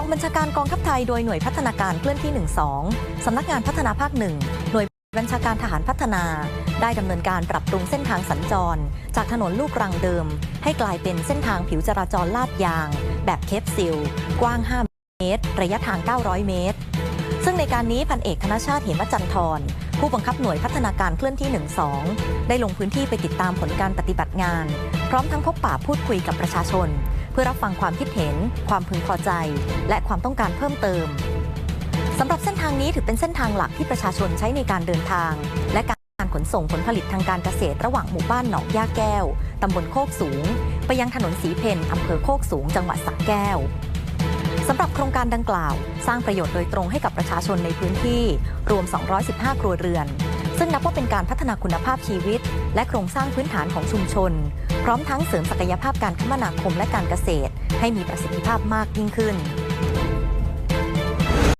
องบัญชาการกองทัพไทยโดยหน่วยพัฒนาการเคลื่อนที่ 12 สำนักงานพัฒนาภาคหนึ่งหน่วยบัญชาการทหารพัฒนา ได้ดำเนินการปรับปรุงเส้นทางสัญจร จากถนนลูกรังเดิม ให้กลายเป็นเส้นทางผิวจราจรลาดยาง แบบเคปซิล กว้าง 5 เมตร ระยะทาง 900 เมตร ซึ่งในการนี้พันเอกธนชาติเหมจันทรผู้บังคับหน่วยพัฒนาการเคลื่อนที่ 12 ได้ลงพื้นที่ไปติดตามผลการปฏิบัติงาน พร้อมทั้งพบปะพูดคุยกับประชาชน เพื่อรับฟังความคิดเห็น ความพึงพอใจ และความต้องการเพิ่มเติมสำหรับเส้นทางนี้ถือเป็นเส้นทางหลักที่ประชาชนใช้ในการเดินทาง และการขนส่งผลผลิตทางการเกษตรระหว่างหมู่บ้านหนองย่าแก้ว ตำบลโคกสูง ไปยังถนนสีเพนอำเภอโคกสูง จังหวัดสระแก้วสำหรับโครงการดังกล่าว สร้างประโยชน์โดยตรงให้กับประชาชนในพื้นที่ รวม 215 ครัวเรือน ซึ่งนับว่าเป็นการพัฒนาคุณภาพชีวิต และโครงสร้างพื้นฐานของชุมชน พร้อมทั้งเสริมศักยภาพการคมนาคมและการเกษตร ให้มีประสิทธิภาพมากยิ่งขึ้น